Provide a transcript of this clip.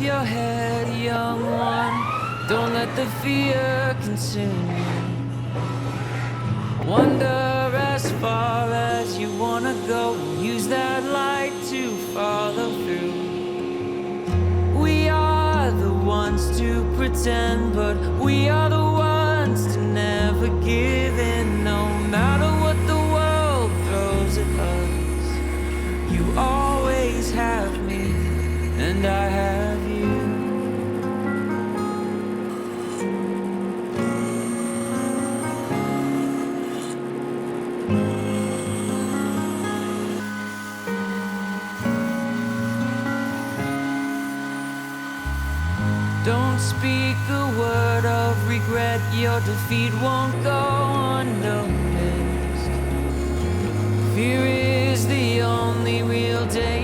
Your head, young one. Don't let the fear consume you. Wander as far as you wanna go. Use that light to follow through. We are the ones to pretend, but we are the ones to never give in. No matter what the world throws at us, you always have me, and I have regret, your defeat won't go unnoticed. Fear is the only real danger,